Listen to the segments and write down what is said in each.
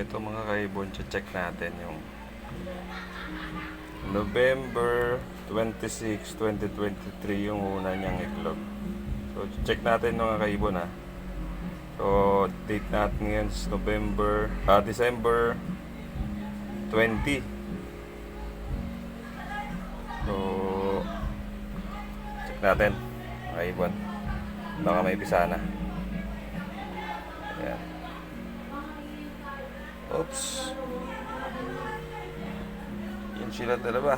ito mga kaibon, check natin yung November 26, 2023 yung una niyang itlog. So, check natin mga kaibon ha. So, date natin ngayon is November, ah, December 20. So, check natin mga kaibon. Baka may pisana. Ayan. Oops. Yan sila dalawa.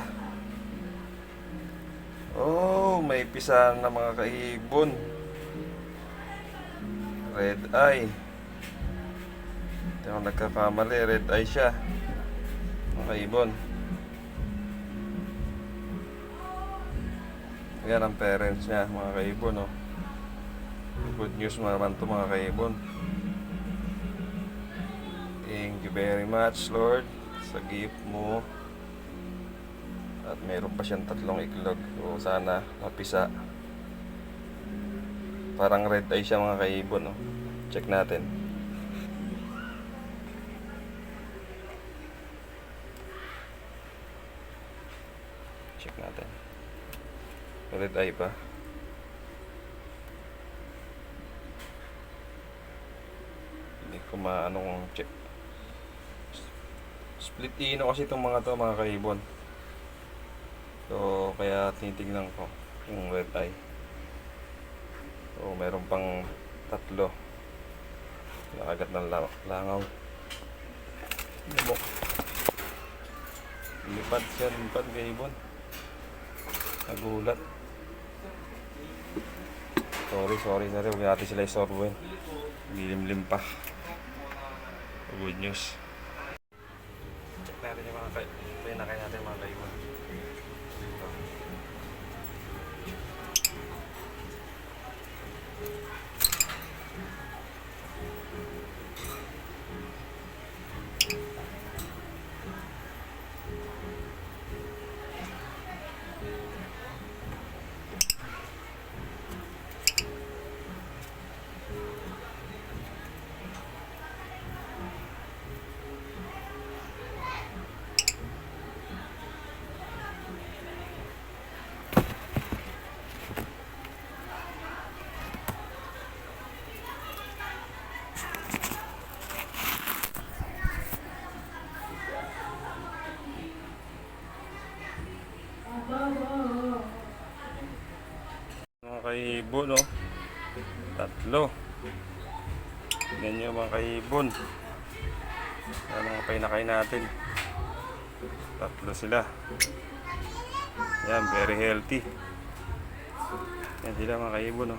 Oh, may pisana na mga kaibon. Red eye. Hindi ako nagkakamali. Red eye siya. Mga kaibon. Yan ang parents niya, mga kaibon. Oh. Good news naman to mga kaibon. Thank you very much, Lord, sa gift mo. At meron pa siyang tatlong iklog. So, sana mapisa. Parang red eye siya mga kaibon. No? Check natin. Check natin. Red eye pa. Hindi ko maano kung check. Split ino kasi itong mga to mga kaibon. So, kaya tinitignan ko yung red eye. So, meron pang tatlo. Nakagat ng la- langaw. Lumok. Lipad siya, lipad kaibon. Nagulat. Sorry, sorry, sorry. Huwag natin sila isorbuin. Lilim-lim pa. Good news. Natin yung mga kay... Pinakay natin yung mga kaiwan. Kaibon, no? Tatlo. Tingnan nyo mga kaibon. Yan mga painakay natin. Tatlo sila. Yan, very healthy. Yan sila mga kaibon, no?